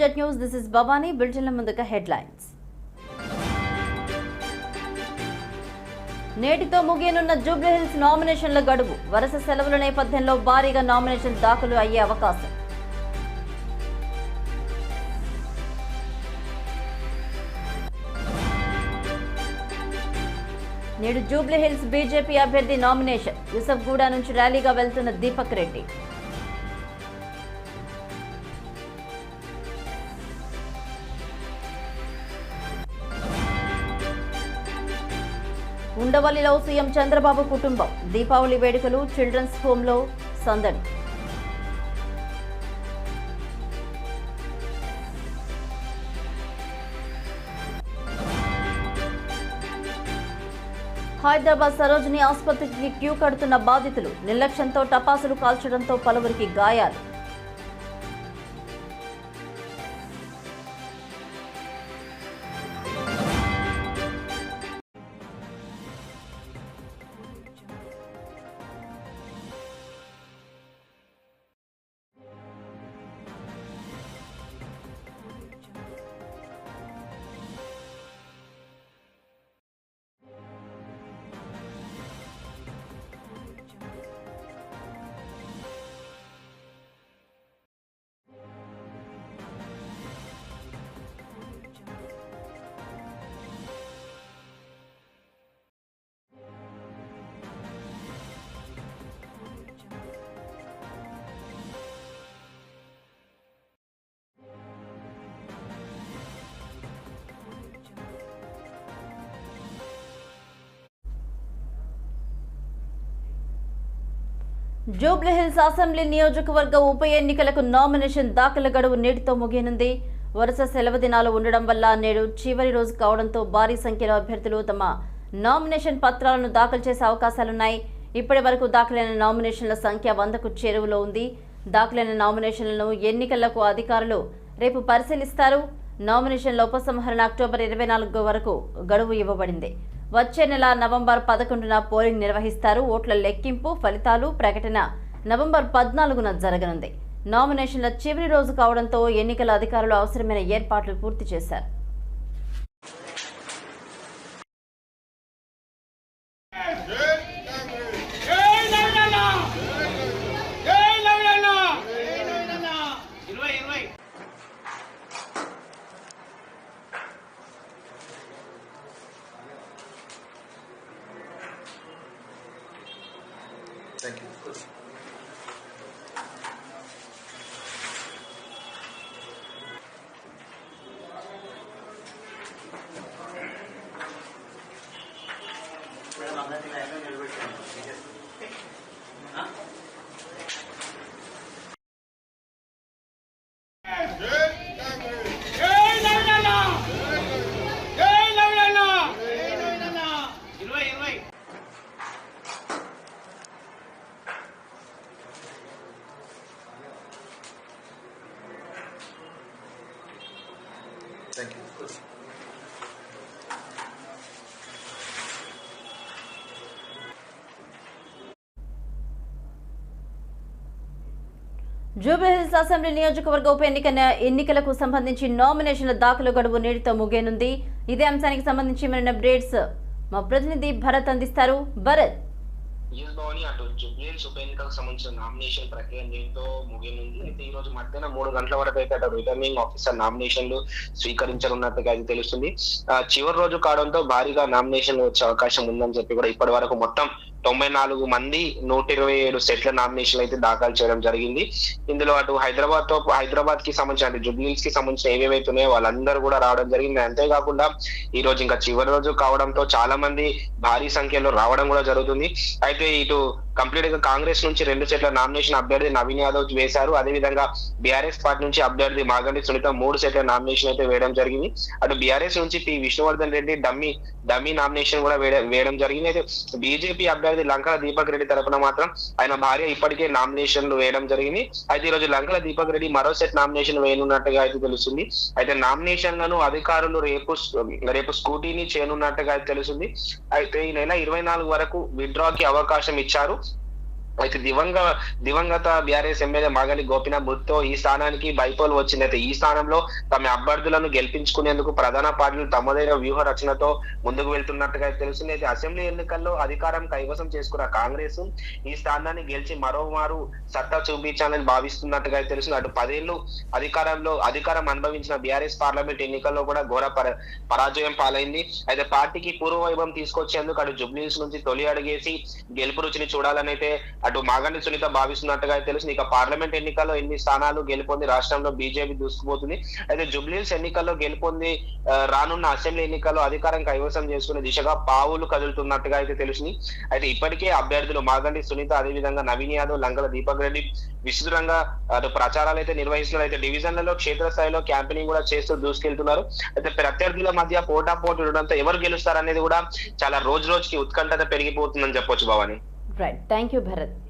Welcome news this is Bhavani బిల్టన్ల ముందుగా headlines నేటితో ముగియనున్న జూబ్లీహిల్స్ నామినేషన్ల గడువు. వరుస సెలవుల నేపథ్యంలో భారీగా నామినేషన్ దాఖలు అయ్యే అవకాశం. నేడు జూబ్లీహిల్స్ బీజేపీ అభ్యర్థి నామినేషన్ యూసఫ్గూడ నుంచి ర్యాలీగా వెళ్తున్న దీపక్ రెడ్డి. ఉండవల్లిలో సీఎం చంద్రబాబు కుటుంబం. దీపావళి వేడుకలు చిల్డ్రన్స్ హోంలో సందడి. హైదరాబాద్ సరోజిని ఆసుపత్రికి క్యూ కడుతున్న బాధితులు నిర్లక్ష్యంతో టపాసులు కాల్చడంతో పలువురికి గాయాలు. జూబ్లీహిల్స్ అసెంబ్లీ నియోజకవర్గ ఉప ఎన్నికలకు నామినేషన్ దాఖలు గడువు నేటితో ముగియనుంది. వరుస సెలవు దినాలు ఉండడం వల్ల నేడు చివరి రోజు కావడంతో భారీ సంఖ్యలో అభ్యర్థులు తమ నామినేషన్ పత్రాలను దాఖలు చేసే అవకాశాలున్నాయి. ఇప్పటి వరకు దాఖలైన నామినేషన్ల సంఖ్య వందకు చేరువలో ఉంది. దాఖలైన నామినేషన్లను ఎన్నికలకు అధికారులు రేపు పరిశీలిస్తారు. నామినేషన్ల ఉపసంహరణ అక్టోబర్ ఇరవై నాలుగు వరకు గడువు ఇవ్వబడింది. వచ్చే నెల నవంబర్ పదకొండున పోలింగ్ నిర్వహిస్తారు. ఓట్ల లెక్కింపు ఫలితాలు ప్రకటన నవంబర్ పద్నాలుగున జరగనుంది. నామినేషన్ల చివరి రోజు కావడంతో ఎన్నికల అధికారులు అవసరమైన ఏర్పాట్లు పూర్తి చేశారు జై నవీనన్న జై నవీనన్న ఇరవై ఇరవై Thank you. జై నవీనన్న జై నవీనన్న ఇరవై ఇరవై Thank you. జూబ్లీహిల్స్ అసెంబ్లీ నియోజకవర్గ ఉప ఎన్నిక ఎన్నికలకు సంబంధించి నామినేషన్ల దాఖలు గడువు నేటితో ముగియనుంది. ఇదే అంశానికి సంబంధించి మరిన్ని అప్డేట్స్ మా ప్రతినిధి భరత్ అందిస్తారు. భరత్. యూఎస్ భవని అటు జూబ్లీహిల్స్ ఉప ఎన్నికలకు సంబంధించిన నామినేషన్ ప్రక్రియ దీంతో ముగియనుంది అయితే ఈ రోజు మధ్యాహ్నం మూడు గంటల వరకు అయితే అటు రిటర్నింగ్ ఆఫీసర్ నామినేషన్లు స్వీకరించనున్నట్టుగా అయితే తెలుస్తుంది. ఆ, చివరి రోజు కావడంతో భారీగా నామినేషన్ వచ్చే అవకాశం ఉందని చెప్పి కూడా ఇప్పటి వరకు మొత్తం తొంభై నాలుగు మంది నూట ఇరవై ఏడు సెట్ల నామినేషన్లు అయితే దాఖలు చేయడం జరిగింది. ఇందులో అటు హైదరాబాద్తో హైదరాబాద్కి సంబంధించిన అంటే కి సంబంధించిన ఏవేవైతే ఉన్నాయో వాళ్ళందరూ కూడా రావడం జరిగింది. అంతేకాకుండా ఈ రోజు ఇంకా చివరి రోజు కావడంతో చాలా మంది భారీ సంఖ్యలో రావడం కూడా జరుగుతుంది. అయితే ఇటు కంప్లీట్గా కాంగ్రెస్ నుంచి రెండు సెట్ల నామినేషన్ అభ్యర్థి నవీన్ యాదవ్ వేశారు. అదే విధంగా బీఆర్ఎస్ పార్టీ నుంచి అభ్యర్థి మాగంటి సునీత మూడు సెట్ల నామినేషన్ అయితే వేయడం జరిగింది. అటు బీఆర్ఎస్ నుంచి P Vishnuvardhan Reddy dummy dummy nomination కూడా వేయడం వేయడం జరిగింది. అయితే బీజేపీ అభ్యర్థి లంకల దీపక్ రెడ్డి తరపున మాత్రం ఆయన భార్య ఇప్పటికే నామినేషన్లు వేయడం జరిగింది. అయితే ఈ రోజు లంకల దీపక్ రెడ్డి మరో సెట్ నామినేషన్ వేయనున్నట్టుగా అయితే తెలుస్తుంది. అయితే నామినేషన్లను అధికారులు రేపు రేపు స్కూటీని చేయనున్నట్టుగా అయితే తెలుస్తుంది. అయితే ఈ నెల ఇరవై నాలుగు వరకు విత్డ్రా కి అవకాశం ఇచ్చారు. అయితే దివంగ దివంగత బీఆర్ఎస్ ఎమ్మెల్యే మాగలి గోపినాథ్ మృతితో ఈ స్థానానికి బైపోల్ వచ్చింది. అయితే ఈ స్థానంలో తమ అభ్యర్థులను గెలిపించుకునేందుకు ప్రధాన పార్టీలు తమదైన వ్యూహ రచనతో ముందుకు వెళ్తున్నట్టుగా తెలిసింది అయితే అసెంబ్లీ ఎన్నికల్లో అధికారం కైవసం చేసుకున్న కాంగ్రెస్ ఈ స్థానాన్ని గెలిచి మరోమారు సత్తా చూపించాలని భావిస్తున్నట్టుగా తెలిసింది అటు పదేళ్ళు అధికారంలో అధికారం అనుభవించిన బీఆర్ఎస్ పార్లమెంట్ ఎన్నికల్లో కూడా ఘోర పరాజయం పాలైంది. అయితే పార్టీకి పూర్వ వైభవం తీసుకొచ్చేందుకు అటు జుబ్లీస్ నుంచి తొలి అడిగేసి గెలుపు రుచిని చూడాలని అయితే అటు మాగండి సునీత భావిస్తున్నట్టుగా తెలుసు ఇక పార్లమెంట్ ఎన్నికల్లో ఎన్ని స్థానాలు గెలుపొంది రాష్ట్రంలో బీజేపీ దూసుకుపోతుంది. అయితే జుబ్లీస్ ఎన్నికల్లో గెలుపొంది రానున్న అసెంబ్లీ ఎన్నికల్లో అధికారం కైవసం చేసుకునే దిశగా పావులు కదులుతున్నట్టుగా అయితే తెలుసుని అయితే ఇప్పటికే అభ్యర్థులు మాగండి సునీత అదేవిధంగా నవీన్ యాదవ్ లంగల దీపక్ రెడ్డి విస్తృతంగా అటు ప్రచారాలు అయితే నిర్వహిస్తున్నారు. అయితే డివిజన్లలో క్షేత్రస్థాయిలో క్యాంపెయినింగ్ కూడా చేస్తూ దూసుకెళ్తున్నారు. అయితే ప్రత్యర్థుల మధ్య పోటా పోటీ ఉండడంతో ఎవరు గెలుస్తారనేది కూడా చాలా రోజు రోజుకి ఉత్కంఠత పెరిగిపోతుందని చెప్పొచ్చు Bhavani. Right thank you Bharat Thank you.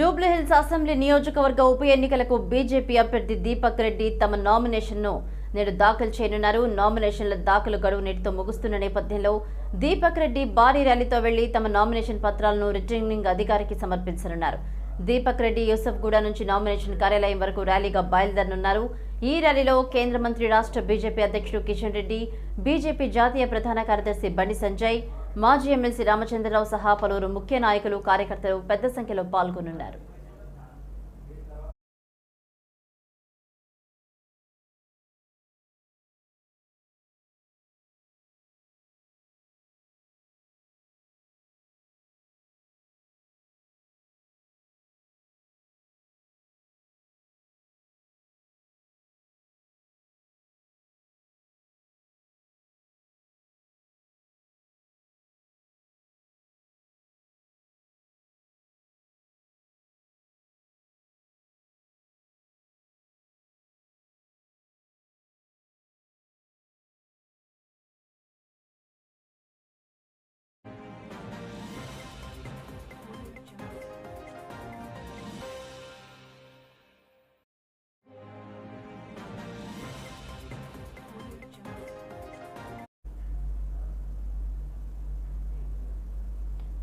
Jubilee Hills assembly నియోజకవర్గ ఉప ఎన్నికలకు బీజేపీ అభ్యర్థి దీపక్ రెడ్డి తమ నామినేషన్ను నేడు దాఖలు చేయనున్నారు. నామినేషన్ల దాఖలు గడువు నేటితో ముగుస్తున్న నేపథ్యంలో దీపక్ రెడ్డి భారీ ర్యాలీతో వెళ్ళి తమ నామినేషన్ పత్రాలను రిటర్నింగ్ అధికారికి సమర్పించనున్నారు. దీపక్ రెడ్డి యూసఫ్ గూడ నుంచి నామినేషన్ కార్యాలయం వరకు ర్యాలీగా బయలుదేరనున్నారు. ఈ ర్యాలీలో కేంద్ర మంత్రి రాష్ట్ర బీజేపీ అధ్యక్షుడు కిషన్ రెడ్డి బీజేపీ జాతీయ ప్రధాన కార్యదర్శి బండి సంజయ్ మాజీ ఎమ్మెల్సీ రామచంద్రరావు సహా పలువురు ముఖ్య నాయకులు కార్యకర్తలు పెద్ద సంఖ్యలో పాల్గొనున్నారు.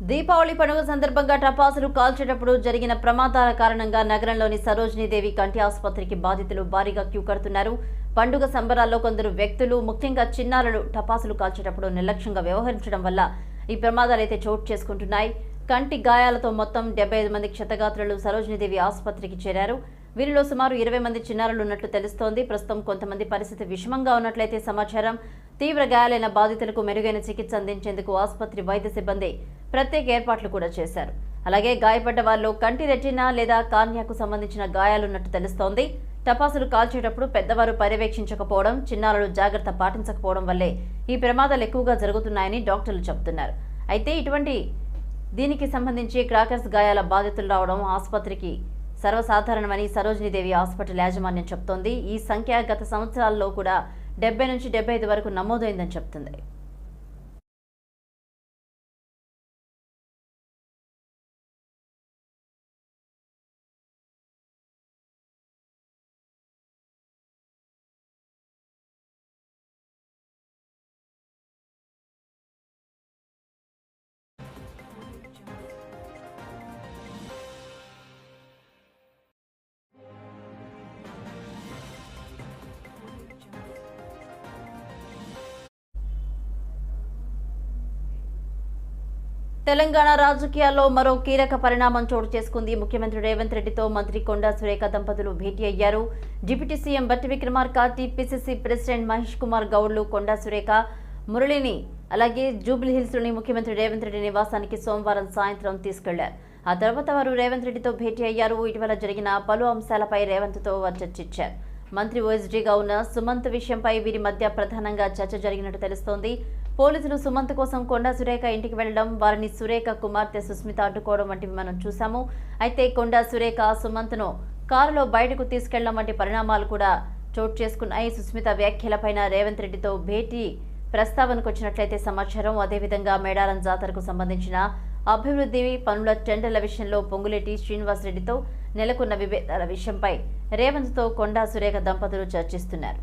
దీపావళి పండుగ సందర్భంగా టపాసులు కాల్చేటప్పుడు జరిగిన ప్రమాదాల కారణంగా నగరంలోని సరోజినీదేవి కంటి ఆసుపత్రికి బాధితులు భారీగా క్యూ కడుతున్నారు. పండుగ సంబరాల్లో కొందరు వ్యక్తులు ముఖ్యంగా చిన్నారులు టపాసులు కాల్చేటప్పుడు నిర్లక్ష్యంగా వ్యవహరించడం వల్ల ఈ ప్రమాదాలు అయితే చోటు చేసుకుంటున్నాయి. కంటి గాయాలతో మొత్తం డెబ్బై ఐదు మంది క్షతగాత్రులు సరోజినీదేవి ఆసుపత్రికి చేరారు. వీరిలో సుమారు ఇరవై మంది చిన్నారులు ఉన్నట్లు తెలుస్తోంది. ప్రస్తుతం కొంతమంది పరిస్థితి విషమంగా ఉన్నట్లయితే సమాచారం. తీవ్ర గాయాలైన బాధితులకు మెరుగైన చికిత్స అందించేందుకు ఆసుపత్రి వైద్య సిబ్బంది ప్రత్యేక ఏర్పాట్లు కూడా చేశారు. అలాగే గాయపడ్డ వారిలో కంటి రెట్టిన లేదా కాన్యాకు సంబంధించిన గాయాలున్నట్టు తెలుస్తోంది. టపాసులు కాల్చేటప్పుడు పెద్దవారు పర్యవేక్షించకపోవడం చిన్నారులు జాగ్రత్త పాటించకపోవడం వల్లే ఈ ప్రమాదాలు ఎక్కువగా జరుగుతున్నాయని డాక్టర్లు చెబుతున్నారు. అయితే ఇటువంటి దీనికి సంబంధించి క్రాకర్స్ గాయాల బాధితులు రావడం ఆసుపత్రికి సర్వసాధారణమని సరోజినీదేవి హాస్పిటల్ యాజమాన్యం చెప్తోంది ఈ సంఖ్య గత సంవత్సరాల్లో కూడా డెబ్బై నుంచి డెబ్బై ఐదు వరకు నమోదైందని చెప్తుంది. తెలంగాణ రాజకీయాల్లో మరో కీలక పరిణామం చోటు చేసుకుంది. ముఖ్యమంత్రి రేవంత్ రెడ్డితో మంత్రి కొండా సురేఖ దంపతులు భేటీ అయ్యారు. Deputy CM Bhatti Vikramarka TPCC president Mahesh Kumar గౌడ్లు Konda Surekha మురళిని అలాగే జూబ్లీహిల్స్లోని ముఖ్యమంత్రి రేవంత్ రెడ్డి నివాసానికి సోమవారం సాయంత్రం తీసుకెళ్ళారు. ఆ తర్వాత వారు రేవంత్ రెడ్డితో భేటీ అయ్యారు. ఇటీవల జరిగిన పలు అంశాలపై రేవంత్తో వారు చర్చించారు. మంత్రి ఓఎస్డీగా ఉన్న సుమంత్ విషయంపై వీరి మధ్య ప్రధానంగా చర్చ జరిగినట్టు తెలుస్తోంది. పోలీసులు సుమంత్ కోసం కొండా సురేఖ ఇంటికి వెళ్ళడం వారిని సురేఖ కుమార్తె సుస్మిత అడ్డుకోవడం వంటివి మనం చూసాము అయితే కొండా సురేఖ సుమంత్ను కారులో బయటకు తీసుకెళ్ళడం వంటి పరిణామాలు కూడా చోటు చేసుకున్నాయి. సుస్మిత వ్యాఖ్యలపైన రేవంత్ రెడ్డితో భేటీ ప్రస్తావనకు వచ్చినట్లయితే సమాచారం అదేవిధంగా మేడారం జాతరకు సంబంధించిన అభివృద్ధి పనుల టెండర్ల విషయంలో పొంగులేటి శ్రీనివాసరెడ్డితో నెలకొన్న విభేదాల విషయంపై రేవంత్తో కొండా సురేఖ దంపతులు చర్చిస్తున్నారు.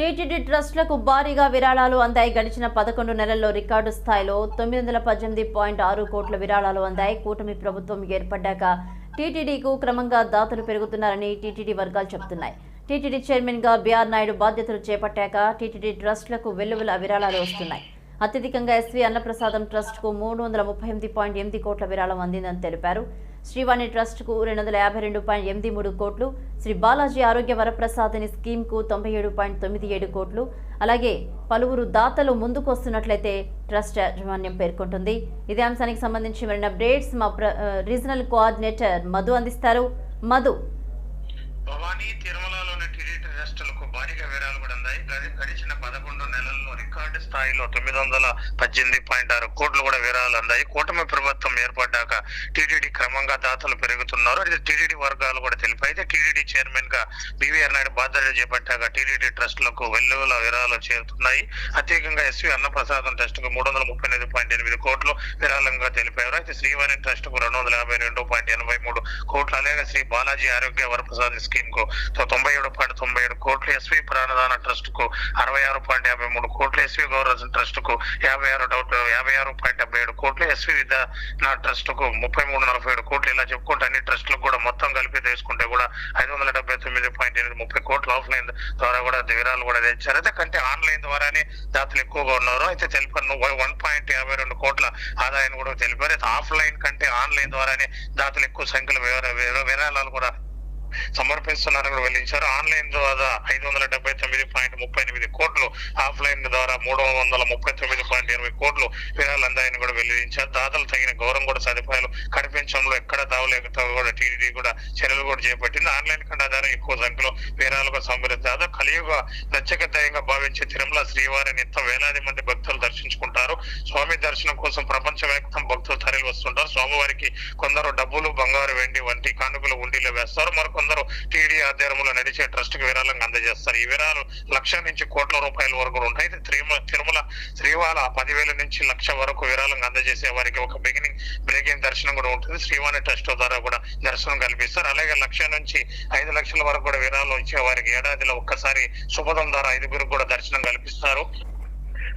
టీటీడీ ట్రస్టులకు భారీగా విరాళాలు అందాయి. గడిచిన పదకొండు నెలల్లో రికార్డు స్థాయిలో తొమ్మిది వందల పద్దెనిమిది పాయింట్ ఆరు కోట్ల విరాళాలు అందాయి. కూటమి ప్రభుత్వం ఏర్పడ్డాక టీటీడీకు క్రమంగా దాతలు పెరుగుతున్నారని టీటీడీ వర్గాలు చెబుతున్నాయి. టీటీడీ చైర్మన్గా బీఆర్ నాయుడు బాధ్యతలు చేపట్టాక టీటీడీ ట్రస్టులకు వెల్లువల విరాళాలు వస్తున్నాయి. అత్యధికంగా ఎస్వీ అన్నప్రసాదం ట్రస్ట్కు మూడు వందల ముప్పై ఎనిమిది పాయింట్ ఎనిమిది కోట్ల విరాళం అందిందని తెలిపారు. శ్రీవాణి ట్రస్ట్కు రెండు వందల యాభై రెండు పాయింట్ ఎనిమిది మూడు కోట్లు శ్రీ బాలాజీ ఆరోగ్య వరప్రసాదని స్కీమ్కు తొంభై ఏడు పాయింట్ తొమ్మిది ఏడు కోట్లు అలాగే పలువురు దాతలు ముందుకు వస్తున్నట్లయితే ట్రస్ట్ యాజమాన్యం పేర్కొంటుంది. ఇదే అంశానికి సంబంధించి మరిన్ని అప్డేట్స్ మా ప్ర- రీజనల్ కోఆర్డినేటర్ మధు అందిస్తారు. మధు. భవానీ తిరుమలలోని టీడీటీ భారీగా వివరాలు కూడా అందాయి. గడిచిన పదకొండు నెలల్లో రికార్డు స్థాయిలో తొమ్మిది వందల పద్దెనిమిది పాయింట్ ఆరు కోట్లు కూడా విరాళాలు అందాయి. కూటమి ప్రభుత్వం ఏర్పడ్డాక టీటీడీ క్రమంగా దాతలు పెరుగుతున్నారు. అయితే టీటీడీ వర్గాలు కూడా తెలిపాయి. అయితే టీటీడీ చైర్మన్గా బీవీఆర్ నాయుడు బాధ్యతలు చేపట్టాక టీటీడీ ట్రస్టులకు వెల్లువల విరాళాలు చేరుతున్నాయి. అత్యధికంగా ఎస్వి అన్నప్రసాదం ట్రస్ట్కు మూడు వందల ముప్పై ఎనిమిది పాయింట్ ఎనిమిది కోట్లు విరాళంగా తెలిపారు. అయితే శ్రీవాణి ట్రస్ట్కు రెండు వందల యాభై రెండు పాయింట్ ఎనభై మూడు కోట్లు. అలాగే శ్రీ బాలాజీ ఆరోగ్య వరప్రసాద్ స్కీమ్కు తొంభై ఏడు పాయింట్ తొంభై ఏడు కోట్లు ఎస్వి ప్రాణదాన ట్రస్ట్కు అరవై ఆరు పాయింట్ యాభై మూడు కోట్లు ఎస్వి గౌరవ ట్రస్ట్కు యాభై ఆరు డౌట్ యాభై ఆరు పాయింట్ డెబ్బై ఏడు కోట్లు ఎస్వి విద్యా ట్రస్ట్కు ముప్పై మూడు నలభై ఏడు కోట్లు ఇలా చెప్పుకుంటే అన్ని ట్రస్టులకు కూడా మొత్తం కలిపి తీసుకుంటే కూడా ఐదు వందల డెబ్బై తొమ్మిది పాయింట్ ఎనిమిది ముప్పై కోట్లు ఆఫ్లైన్ ద్వారా కూడా వివరాలు కూడా తెచ్చారు. అయితే కంటే ఆన్లైన్ ద్వారానే దాతలు ఎక్కువగా ఉన్నారు. అయితే తెలిపారు వన్ పాయింట్ యాభై రెండు కోట్ల ఆదాయాన్ని కూడా తెలిపారు. అయితే ఆఫ్లైన్ కంటే ఆన్లైన్ ద్వారానే దాతలు ఎక్కువ సంఖ్యలో వివర- విరాళాలు కూడా సమర్పిస్తున్నారని కూడా ఆన్లైన్ ద్వారా ఐదు వందల డెబ్బై తొమ్మిది పాయింట్ ముప్పై ఎనిమిది కోట్లు ఆఫ్లైన్ ద్వారా మూడు వందల ముప్పై తొమ్మిది పాయింట్ ఇరవై కోట్లు విరాళాలు అందాయని కూడా వెల్లడించారు. దాతలు తగిన గౌరవం కూడా సదుపాయాలు కనిపించడంలో ఎక్కడ దావలేక కూడా టీడీడీ కూడా చర్యలు కూడా చేపట్టింది. ఆన్లైన్ కన్నా ద్వారా ఎక్కువ సంఖ్యలో విరాళాలుగా సమృద్ధి దాదాపు కలియుగ ప్రత్యేక భావించే తిరుమల శ్రీవారిని ఎంతో వేలాది మంది భక్తులు దర్శించుకుంటారు. స్వామి దర్శనం కోసం ప్రపంచ వ్యాప్తం భక్తులు తరలి వస్తుంటారు. స్వామివారికి కొందరు డబ్బులు బంగారు వెండి వంటి కానుకలు ఉండిలో వేస్తారు. మరికొందరు టీడీ ఆధ్వర్యంలో నడిచే ట్రస్ట్కు విరాళంగా అందజేస్తారు. ఈ విరాళాలు లక్ష నుంచి కోట్ల రూపాయల వరకు ఉంటాయి. అయితే తిరుమల తిరుమల శ్రీవాల పదివేల నుంచి లక్ష వరకు విరాళంగా అందజేసే వారికి ఒక బిగినింగ్ బ్రేకింగ్ దర్శనం కూడా ఉంటుంది. శ్రీవాణి ట్రస్ట్ ద్వారా కూడా దర్శనం కల్పిస్తారు. అలాగే లక్ష నుంచి ఐదు లక్షల వరకు కూడా విరాళం ఇచ్చే వారికి ఏడాదిలో ఒక్కసారి శుభదం ద్వారా ఐదుగురు కూడా దర్శనం కల్పిస్తారు.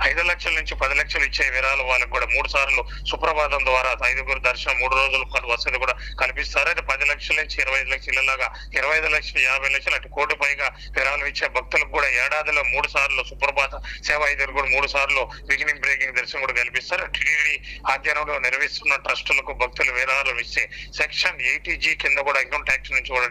ఐదు లక్షల నుంచి పది లక్షలు ఇచ్చే విరాళం వాళ్ళకి కూడా మూడు సార్లు సుప్రభాతం ద్వారా ఐదుగురు దర్శనం మూడు రోజులు వసతి కూడా కల్పిస్తారు అయితే పది లక్షల నుంచి ఇరవై ఐదు లక్షలు ఇలాగా ఇరవై ఐదు లక్షలు యాభై లక్షలు అటు కోటి పైగా విరాళం ఇచ్చే భక్తులకు కూడా ఏడాదిలో మూడు సార్లు సుప్రభాత సేవ ఐదుగురు కూడా మూడు సార్లు బిగినింగ్ బ్రేకింగ్ దర్శనం కూడా కల్పిస్తారు టీడీ ఆధ్వర్యంలో నిర్వహిస్తున్న ట్రస్టులకు భక్తులు విరాళాలు ఇస్తే సెక్షన్ ఎయిటీ జీ కింద కూడా ఇన్కమ్ ట్యాక్స్ నుంచి కూడా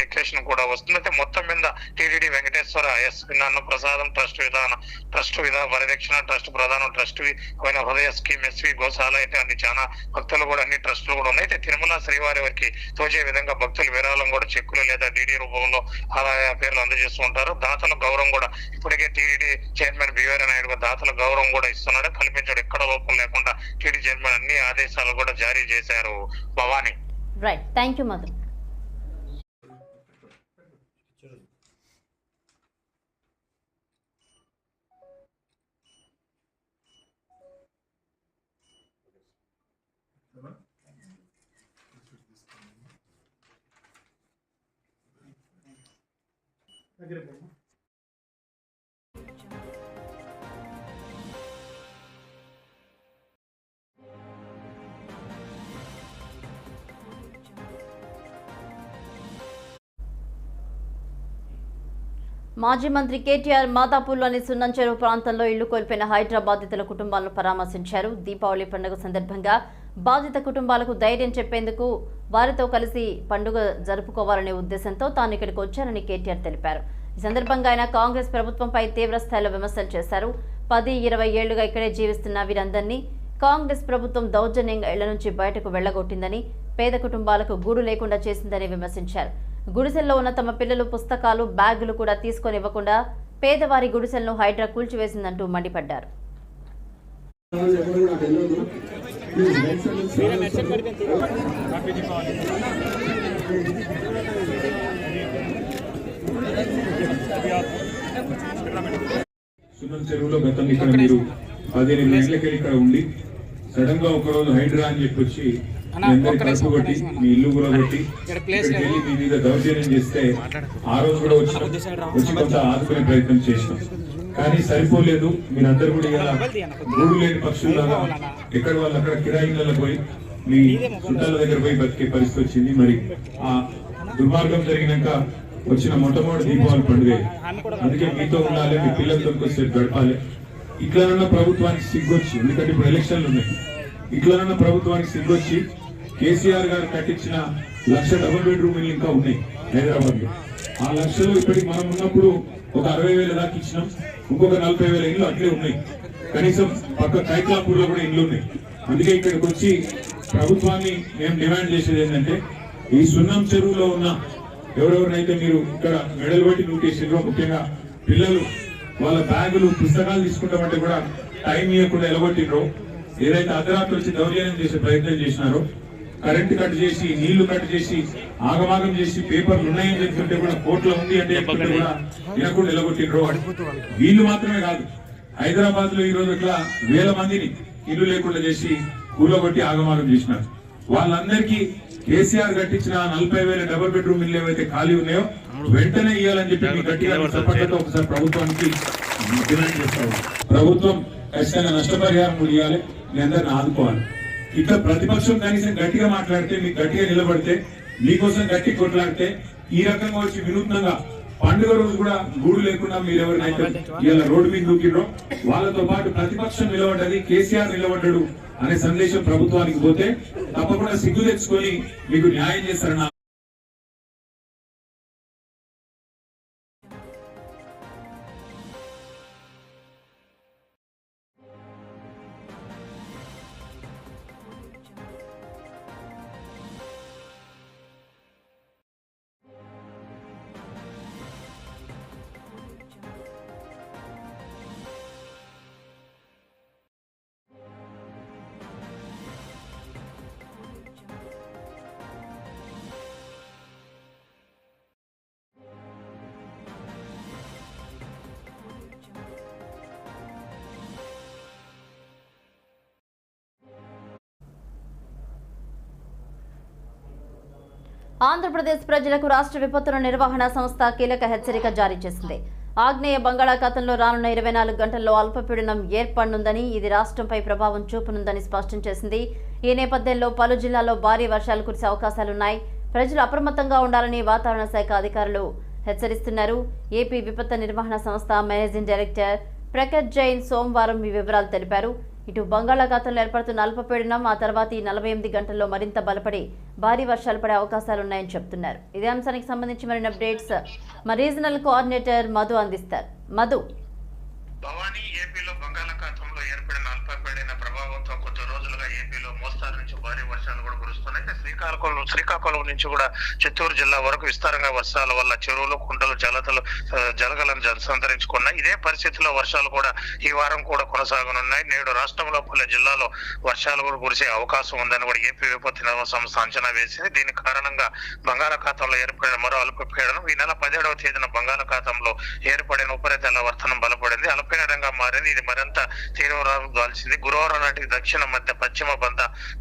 డిక్లరేషన్ కూడా వస్తుంది. అయితే మొత్తం మీద టీడీడీ వెంకటేశ్వర ఎస్ అన్న ప్రసాదం ట్రస్ట్ విధాన ట్రస్ట్ విధాన పరిరక్షణ దక్షిణ ట్రస్ట్ ప్రధాన ట్రస్ట్ పోయిన హృదయ స్కీమ్ ఎస్వి గోశాల అయితే అన్ని చాలా భక్తులు కూడా అన్ని ట్రస్టులు కూడా ఉన్నాయి. అయితే తిరుమల శ్రీవారి వారికి తోచే విధంగా భక్తులు విరాళం కూడా చెక్కులు లేదా డిడి రూపంలో ఆదాయ పేర్లు అందజేస్తుంటారు దాతల గౌరవం కూడా ఇప్పటికే టీడీ చైర్మన్ బివేర నాయుడు దాతల గౌరవం కూడా ఇస్తున్నాడు. కల్పించాడు ఎక్కడ లోపం లేకుండా టీడీ చైర్మన్ అన్ని ఆదేశాలు కూడా జారీ చేశారు Bhavani. Right thank you Madhu మాజీ మంత్రి కేటీఆర్ మాదాపూర్లోని సున్నం చెరువు ప్రాంతంలో ఇల్లు కోల్పోయిన హైదరాబాద్ బాధితుల కుటుంబాలను పరామర్శించారు. దీపావళి పండుగ సందర్భంగా బాధిత కుటుంబాలకు ధైర్యం చెప్పేందుకు వారితో కలిసి పండుగ జరుపుకోవాలనే ఉద్దేశంతో తాను ఇక్కడికి వచ్చానని కేటీఆర్ తెలిపారు. ఈ సందర్భంగా ఆయన కాంగ్రెస్ ప్రభుత్వంపై తీవ్ర స్థాయిలో విమర్శలు చేశారు. పది ఇరవై ఏళ్ళుగా ఇక్కడే జీవిస్తున్న వీరందరినీ కాంగ్రెస్ ప్రభుత్వం దౌర్జన్యంగా ఇళ్ళ నుంచి బయటకు వెళ్ళగొట్టిందని పేద కుటుంబాలకు గూడు లేకుండా చేసిందని విమర్శించారు. గుడిసెల్లో ఉన్న తమ పిల్లలు పుస్తకాలు బ్యాగులు కూడా తీసుకొని ఇవ్వకుండా పేదవారి గుడిసెలను హైడ్రా కూల్చివేసిందంటూ మండిపడ్డారు. సున్నం చెరువులో గతంలో ఇక్కడ మీరు పదిహేను గంటలకి ఇక్కడ ఉండి సడన్గా ఒక రోజు హైడ్రా అని చెప్పి వచ్చి కొట్టి మీ ఇల్లు కూడా కొట్టి మీ మీద దౌర్జన్యం చేస్తే ఆ రోజు కూడా వచ్చినాం వచ్చి కొంత ఆదుకునే ప్రయత్నం చేసినాం. కానీ సరిపోలేదు. మీరందరూ కూడా ఇలా గూడు లేని పక్షుల్లాగా ఎక్కడ వాళ్ళు అక్కడ కిరాయిలలో పోయి మీ చుట్టాల దగ్గర పోయి బతికే పరిస్థితి వచ్చింది. మరి ఆ దుర్మార్గం జరిగినాక వచ్చిన మొట్టమొదటి దీపావళి పండుగ. అందుకే మీతో ఉండాలి మీ పిల్లలతో కొద్దిసేపు గడపాలి. ఇట్లనన్నా ప్రభుత్వానికి సిగ్గొచ్చి ఎందుకంటే ఇప్పుడు ఎలక్షన్లు ఉన్నాయి. ఇట్లనన్నా ప్రభుత్వానికి సిగ్గొచ్చి కేసీఆర్ గారు కట్టించిన లక్ష డబుల్ బెడ్రూమ్ ఇల్లు ఇంకా ఉన్నాయి హైదరాబాద్లో ఆ లక్షలు ఇప్పటికి మనం ఉన్నప్పుడు ఒక అరవై వేల దాకా ఇచ్చినాం. ఇంకొక నలభై వేల ఇండ్లు అట్లే ఉన్నాయి. కనీసం పక్క కైట్లాపూర్లో కూడా ఇండ్లు ఉన్నాయి. అందుకే ఇక్కడికి వచ్చి ప్రభుత్వాన్ని మేము డిమాండ్ చేసేది ఏంటంటే ఈ సున్నం చెరువులో ఉన్న ఎవరెవరినైతే మీరు ఇక్కడ మెడల్ బట్టి నూటేసిండ్రో ముఖ్యంగా పిల్లలు వాళ్ళ బ్యాగులు పుస్తకాలు తీసుకుంటామంటే కూడా టైం ఇవ్వకుండా ఎలగొట్టిండ్రో ఏదైతే అర్ధరాత్రి వచ్చి దౌర్జన్యం చేసే ప్రయత్నం చేసినారో కరెంట్ కట్ చేసి నీళ్ళు కట్ చేసి ఆగమాగం చేసి పేపర్లు ఉన్నాయని చెప్తుంటే కూడా కోర్టులో ఉంది అంటే చెప్తుంటే కూడా వినకుండా వీళ్ళు మాత్రమే కాదు హైదరాబాద్లో ఈ రోజు ఇట్లా వేల మందిని ఇల్లు లేకుండా చేసి కూలగొట్టి ఆగమాగం చేసినారు. వాళ్ళందరికీ కేసీఆర్ కట్టించిన నలభై వేల డబుల్ బెడ్రూమ్ ఇల్లు ఏవైతే ఖాళీ ఉన్నాయో వెంటనే ఇవ్వాలని చెప్పి గట్టిగా ఒకసారి ప్రభుత్వానికి డిమాండ్ చేస్తాం ప్రభుత్వం ఖచ్చితంగా నష్టపరిహారం కూడా ఇవ్వాలి. మీ అందరిని ఆదుకోవాలి. ఇక్కడ ప్రతిపక్షం కనీసం గట్టిగా మాట్లాడితే మీకు గట్టిగా నిలబడితే మీకోసం గట్టి కొట్లాడితే ఈ రకంగా వచ్చి వినూత్నంగా పండుగ రోజు కూడా గూడు లేకుండా మీరు ఎవరినైతే ఇలా రోడ్డు మీద దూకిండ్రో వాళ్ళతో పాటు ప్రతిపక్షం నిలబడ్డది కేసీఆర్ నిలబడ్డాడు అనే సందేశం ప్రభుత్వానికి పోతే తప్పకుండా సిగ్గు తెచ్చుకొని మీకు న్యాయం చేస్తారన్న ఆంధ్రప్రదేశ్ ప్రజలకు రాష్ట్ర విపత్తుల నిర్వహణ సంస్థ కీలక హెచ్చరిక జారీ చేసింది. ఆగ్నేయ బంగాళాఖాతంలో రానున్న ఇరవై నాలుగు గంటల్లో అల్పపీడనం ఏర్పడనుందని ఇది రాష్ట్రంపై ప్రభావం చూపనుందని స్పష్టం చేసింది. ఈ నేపథ్యంలో పలు జిల్లాల్లో భారీ వర్షాలు కురిసే అవకాశాలున్నాయి. ప్రజలు అప్రమత్తంగా ఉండాలని వాతావరణ శాఖ అధికారులు హెచ్చరిస్తున్నారు. ఏపీ విపత్తు నిర్వహణ సంస్థ మేనేజింగ్ డైరెక్టర్ ప్రకట్ జైన్ సోమవారం ఈ వివరాలు తెలిపారు. ఇటు బంగాళాఖాతంలో ఏర్పడుతున్న అల్పపీడనం ఆ తర్వాత ఈ నలభై ఎనిమిది గంటల్లో మరింత బలపడి భారీ వర్షాలు పడే అవకాశాలున్నాయని చెప్తున్నారు. ఇదే అంశానికి సంబంధించి మరిన్ని అప్డేట్స్ మా రీజనల్ కోఆర్డినేటర్ మధు అందిస్తారు. మధు. భవానీ ఏపీలో రాష్ట్రంలో ఏర్పడిన అల్పపీడన ప్రభావంతో కొద్ది రోజులుగా ఏపీలో మోస్తారు నుంచి భారీ వర్షాలు కూడా కురుస్తున్నాయి. అయితే శ్రీకాకుళం శ్రీకాకుళం నుంచి కూడా చిత్తూరు జిల్లా వరకు విస్తారంగా వర్షాల వల్ల చెరువులు కుంటలు జలతలు జలగలను సంతరించుకున్నాయి. ఇదే పరిస్థితిలో వర్షాలు కూడా ఈ వారం కూడా కొనసాగనున్నాయి. నేడు రాష్ట్రంలో పలు జిల్లాలో వర్షాలు కూడా కురిసే అవకాశం ఉందని కూడా ఏపీ విపత్తు నిర్వహణ సంస్థ అంచనా వేసింది. దీని కారణంగా బంగాళాఖాతంలో ఏర్పడిన మరో అల్పపీడనం ఈ నెల పదిహేడవ తేదీన బంగాళాఖాతంలో ఏర్పడిన ఉపరితల వర్తనం బలపడింది. అల్పీడనంగా మారింది. ఇది మరింత శనివారం కాల్చింది గురువారం నాటికి దక్షిణ మధ్య పశ్చిమ బంద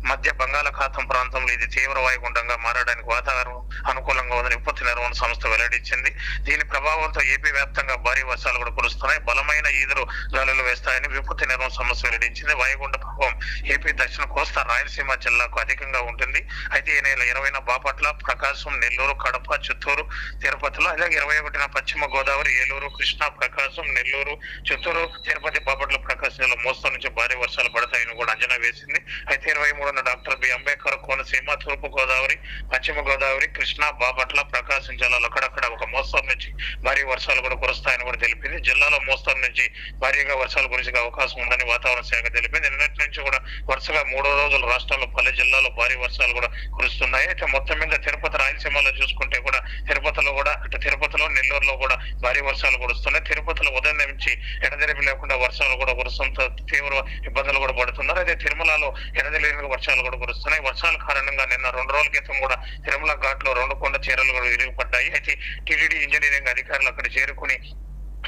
మధ్య బంగాళాఖాతం ప్రాంతంలో ఇది తీవ్ర వాయుగుండంగా మారడానికి వాతావరణం అనుకూలంగా ఉందని విపత్తు నిర్వహణ సంస్థ వెల్లడించింది. దీని ప్రభావంతో ఏపీ వ్యాప్తంగా భారీ వర్షాలు కూడా కురుస్తున్నాయి. బలమైన ఈదురు గాలులు వేస్తాయని విపత్తు నిర్వహణ సంస్థ వెల్లడించింది. వాయుగుండ ప్రభావం ఏపీ దక్షిణ కోస్తా రాయలసీమ జిల్లాకు అధికంగా ఉంటుంది. అయితే ఈ నెల ఇరవైన బాపట్ల ప్రకాశం నెల్లూరు కడప చిత్తూరు తిరుపతిలో అలాగే ఇరవై ఒకటిన పశ్చిమ గోదావరి ఏలూరు కృష్ణా ప్రకాశం నెల్లూరు చిత్తూరు తిరుపతి బాపట్ల ప్రకాశం జిల్లా మోస్తరు నుంచి భారీ వర్షాలు పడతాయని కూడా అంచనా వేసింది. అయితే ఇరవై మూడున డాక్టర్ బి. అంబేద్కర్ కోనసీమ తూర్పు గోదావరి పశ్చిమ గోదావరి కృష్ణా బాపట్ల ప్రకాశం జిల్లాలో అక్కడక్కడ ఒక మోస్తరు నుంచి భారీ వర్షాలు కూడా కురుస్తాయని కూడా తెలిపింది. జిల్లాలో మోస్తరు నుంచి భారీగా వర్షాలు కురిసే అవకాశం ఉందని వాతావరణ శాఖ తెలిపింది. నిన్నటి నుంచి కూడా వరుసగా మూడో రోజులు రాష్ట్రంలో పలు జిల్లాలో భారీ వర్షాలు కూడా కురుస్తున్నాయి. అయితే మొత్తం మీద తిరుపతి రాయలసీమలో చూసుకుంటే కూడా తిరుపతిలో కూడా అటు తిరుపతిలో నెల్లూరులో కూడా భారీ వర్షాలు కురుస్తున్నాయి. తిరుపతిలో ఉదయం నుంచి ఎడతెరిపి లేకుండా వర్షాలు కూడా కురుస్తుంటే తీవ్ర ఇబ్బందులు కూడా పడుతున్నారు. అయితే తిరుమలలో ఎడతెరిపి వర్షాలు కూడా కురుస్తున్నాయి. వర్షాల కారణంగా నిన్న రెండు రోజుల క్రితం కూడా తిరుమల ఘాట్లో రెండు కొండ చీరలు కూడా విరిగిపడ్డాయి. అయితే టీటీడీ ఇంజనీరింగ్ అధికారులు అక్కడ చేరుకుని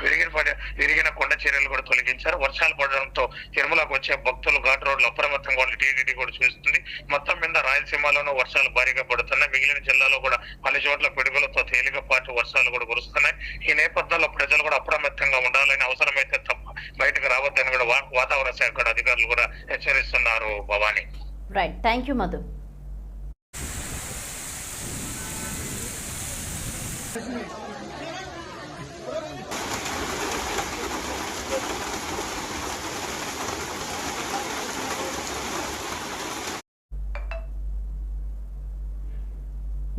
విరిగిన విరిగిన కొండ చర్యలు కూడా తొలగించారు. వర్షాలు పడడంతో తిరుమలకు వచ్చే భక్తులు ఘాట్ రోడ్లు అప్రమత్తంగా ఉండి టీడీడీ కూడా చూస్తుంది. మొత్తం మీద రాయలసీమలోనూ వర్షాలు భారీగా పడుతున్నాయి. మిగిలిన జిల్లాలో కూడా పలు చోట్ల పిడుగులతో తేలికపాటి వర్షాలు కూడా కురుస్తున్నాయి. ఈ నేపథ్యంలో ప్రజలు కూడా అప్రమత్తంగా ఉండాలని అవసరమైతే తప్ప బయటకు రావద్దని కూడా వాతావరణ శాఖ అధికారులు కూడా హెచ్చరిస్తున్నారు Bhavani. Right thank you Madhu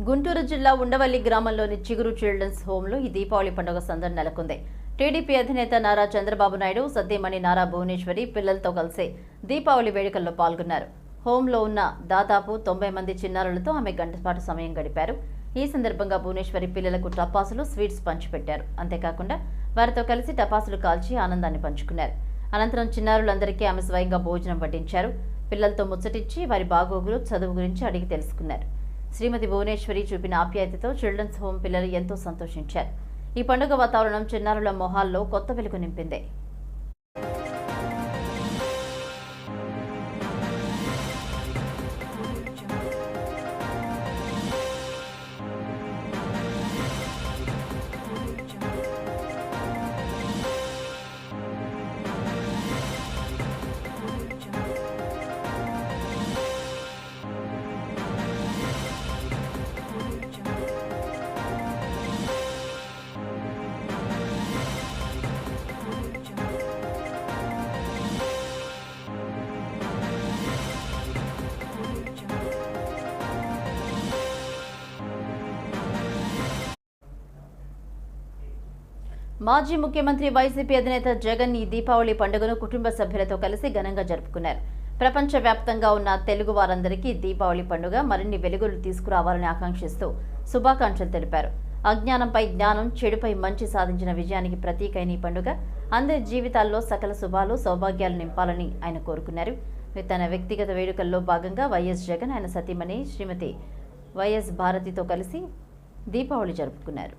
Guntur జిల్లా ఉండవల్లి గ్రామంలోని చిగురు చిల్డ్రన్స్ హోంలో ఈ దీపావళి పండుగ సందడి నెలకొంది. టీడీపీ అధినేత నారా చంద్రబాబు నాయుడు సత్యమణి నారా భువనేశ్వరి పిల్లలతో కలిసి దీపావళి వేడుకల్లో పాల్గొన్నారు. హోంలో ఉన్న దాదాపు తొంభై మంది చిన్నారులతో ఆమె గంటపాటు సమయం గడిపారు. ఈ సందర్భంగా భువనేశ్వరి పిల్లలకు టపాసులు స్వీట్స్ పంచిపెట్టారు. అంతేకాకుండా వారితో కలిసి టపాసులు కాల్చి ఆనందాన్ని పంచుకున్నారు. అనంతరం చిన్నారులందరికీ ఆమె స్వయంగా భోజనం వడ్డించారు. పిల్లలతో ముచ్చటిచ్చి వారి బాగోగులు చదువు గురించి అడిగి తెలుసుకున్నారు. శ్రీమతి భువనేశ్వరి చూపిన ఆప్యాయతతో చిల్డ్రన్స్ హోమ్ పిల్లలు ఎంతో సంతోషించారు. ఈ పండుగ వాతావరణం చిన్నారుల మొహాల్లో కొత్త వెలుగు నింపింది. మాజీ ముఖ్యమంత్రి వైసీపీ అధినేత జగన్ ఈ దీపావళి పండుగను కుటుంబ సభ్యులతో కలిసి ఘనంగా జరుపుకున్నారు. ప్రపంచవ్యాప్తంగా ఉన్న తెలుగు వారందరికీ దీపావళి పండుగ మరిన్ని వెలుగులు తీసుకురావాలని ఆకాంక్షిస్తూ శుభాకాంక్షలు తెలిపారు. అజ్ఞానంపై జ్ఞానం చెడుపై మంచి సాధించిన విజయానికి ప్రతీకైన ఈ పండుగ అందరి జీవితాల్లో సకల శుభాలు సౌభాగ్యాలు నింపాలని ఆయన కోరుకున్నారు. తన వ్యక్తిగత వేడుకల్లో భాగంగా వైఎస్ జగన్ ఆయన సతీమణి శ్రీమతి వైఎస్ భారతితో కలిసి దీపావళి జరుపుకున్నారు.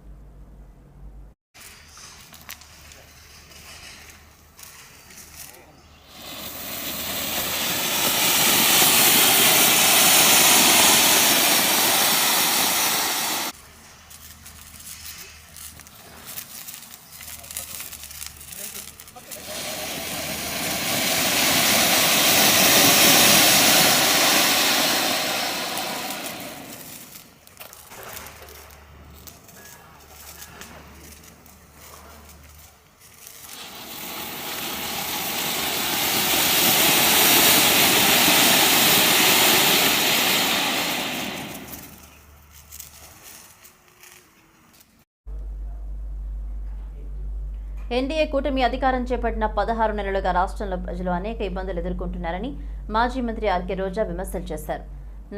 కూటమి అధికారం చేపట్టిన పదహారు నెలలుగా రాష్ట్రంలో ప్రజలు అనేక ఇబ్బందులు ఎదుర్కొంటున్నారని మాజీ మంత్రి ఆర్కే రోజా విమర్శలు చేశారు.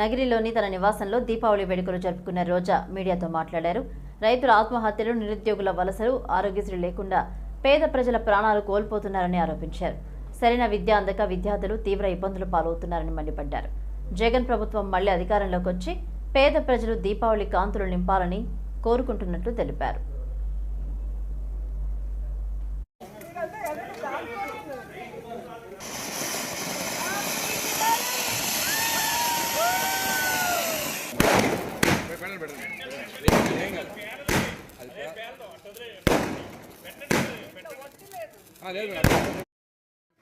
నగిరిలోని తన నివాసంలో దీపావళి వేడుకలు జరుపుకున్న రోజా మీడియాతో మాట్లాడారు. రైతుల ఆత్మహత్యలు నిరుద్యోగుల వలసలు ఆరోగ్యశ్రీ లేకుండా పేద ప్రజల ప్రాణాలు కోల్పోతున్నారని ఆరోపించారు. సరైన విద్య అందక విద్యార్థులు తీవ్ర ఇబ్బందులు పాలవుతున్నారని మండిపడ్డారు. జగన్ ప్రభుత్వం మళ్ళీ అధికారంలోకి వచ్చి పేద ప్రజలు దీపావళి కాంతులు నింపాలని కోరుకుంటున్నట్లు తెలిపారు.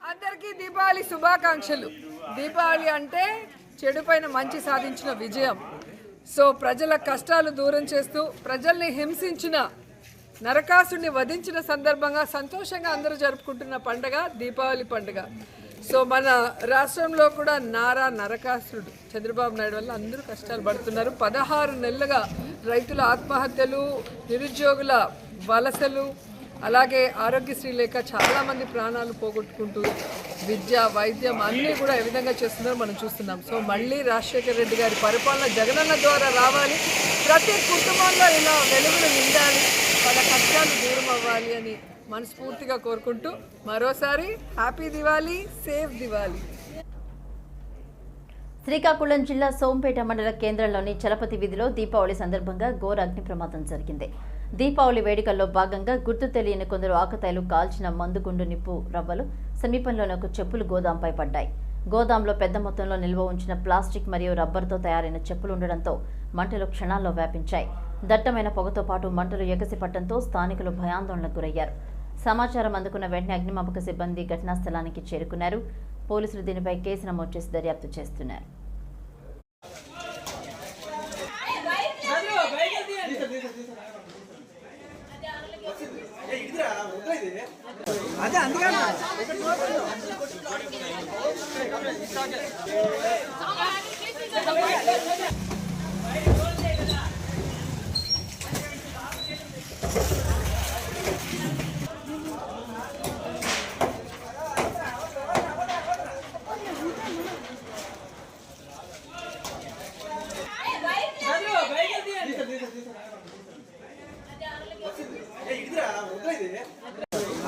అందరికీ దీపావళి శుభాకాంక్షలు. దీపావళి అంటే చెడుపైన మంచి సాధించిన విజయం. సో ప్రజల కష్టాలు దూరం చేస్తూ ప్రజల్ని హింసించిన నరకాసుడిని వధించిన సందర్భంగా సంతోషంగా అందరూ జరుపుకుంటున్న పండగ దీపావళి పండుగ. సో మన రాష్ట్రంలో కూడా నారా నరకాసురుడు చంద్రబాబు నాయుడు వల్ల అందరూ కష్టాలు పడుతున్నారు. పదహారు నెలలుగా రైతుల ఆత్మహత్యలు నిరుద్యోగుల వలసలు అలాగే ఆరోగ్యశ్రీ లేక చాలామంది ప్రాణాలు పోగొట్టుకుంటూ విద్య వైద్యం అన్నీ కూడా ఏ విధంగా చేస్తున్నారో మనం చూస్తున్నాం. సో మళ్ళీ రాజశేఖర రెడ్డి గారి పరిపాలన జగనన్న ద్వారా రావాలి. ప్రతి కుటుంబంలో ఇలా వెలుగులు నిండాలి. వాళ్ళ కష్టాలు దూరం అవ్వాలి అని మనస్ఫూర్తిగా కోరుకుంటూ మరోసారి హ్యాపీ దివాలి సేఫ్ దివాలి శ్రీకాకుళం జిల్లా సోంపేట మండల కేంద్రంలోని చలపతి వీధిలో దీపావళి సందర్భంగా ఘోర అగ్ని ప్రమాదం జరిగింది. దీపావళి వేడుకల్లో భాగంగా గుర్తు తెలియని కొందరు ఆకతాయిలు కాల్చిన మందుగుండు నిప్పు రవ్వలు సమీపంలోని ఒక చెప్పులు గోదాంపై పడ్డాయి. గోదాంలో పెద్ద మొత్తంలో నిల్వ ఉంచిన ప్లాస్టిక్ మరియు రబ్బర్తో తయారైన చెప్పులు ఉండడంతో మంటలు క్షణాల్లో వ్యాపించాయి. దట్టమైన పొగతో పాటు మంటలు ఎగసిపట్టడంతో స్థానికులు భయాందోళనకు గురయ్యారు. సమాచారం అందుకున్న వెంటనే అగ్నిమాపక సిబ్బంది ఘటనా స్థలానికి చేరుకున్నారు. పోలీసులు దీనిపై కేసు నమోదు చేసి దర్యాప్తు చేస్తున్నారు.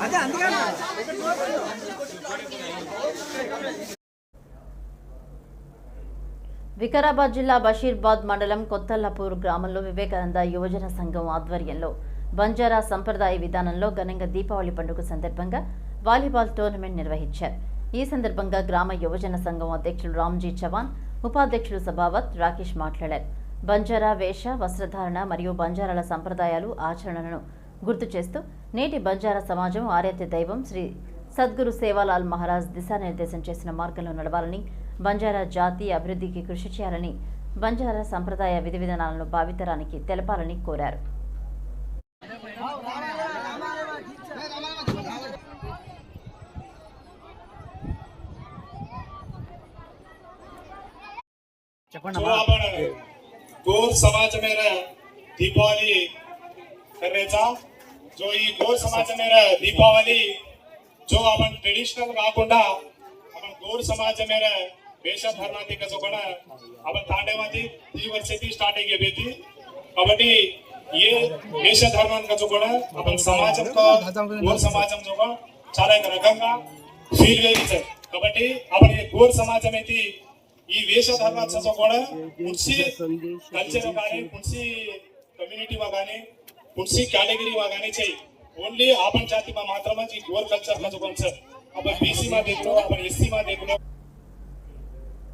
అదే అందుకన్నా వికారాబాద్ జిల్లా బషీర్బాద్ మండలం కొత్తల్లపూర్ గ్రామంలో వివేకానంద యువజన సంఘం ఆధ్వర్యంలో బంజారా సంప్రదాయ విధానంలో ఘనంగా దీపావళి పండుగ సందర్భంగా వాలీబాల్ టోర్నమెంట్ నిర్వహించారు. ఈ సందర్భంగా గ్రామ యువజన సంఘం అధ్యక్షులు రామ్జీ చవాన్ ఉపాధ్యక్షులు సభావత్ రాకేష్ మాట్లాడారు. బంజారా వేష వస్త్రధారణ మరియు బంజారాల సంప్రదాయాలు ఆచరణలను గుర్తు చేస్తూ నేటి బంజారా సమాజం ఆరాధ్య దైవం శ్రీ సద్గురు సేవాలాల్ మహారాజ్ దిశానిర్దేశం చేసిన మార్గంలో నడవాలని బంజారా జాతి అభివృద్ధికి కృషి చేయాలని బంజారా సంప్రదాయ విధి విధానాలను భావితరానికి తెలపాలని కోరారు जो आपण गोर समाज मेरा दीपावली करायचा जो ఈ గోర్ సమాజ మేర దీపావళి जो आपण ट्रेडिशनल కాకుండా आपण गोर समाज मेरा వేషం భరణాతికతో కూడా అప్పుడు తాండేవాది ఈ వర్షకి స్టార్ట్ అయ్యేది కాబట్టి ఏ వేష ధర్మానికతో కూడా అప్పుడు సమాజంతో గోర్ సమాజంతో కూడా చాలా రకంగా ఫీల్ అయ్యింది సార్ కాబట్టి అప్పుడు గోర్ సమాజం అయితే ఈ వేష ధర్మాత్సతో కూడా మున్సి కల్చర్ కానీ మున్సి కమ్యూనిటీవా కానీ మున్సి కేటగిరీవా కానీ చేయి ఓన్లీ ఆపన్ జాతివా మాత్రమే ఈ గోర్ కల్చర్ లో సార్ అప్పుడు బీసీమా దిగులో అప్పుడు ఎస్సీమా దిగులో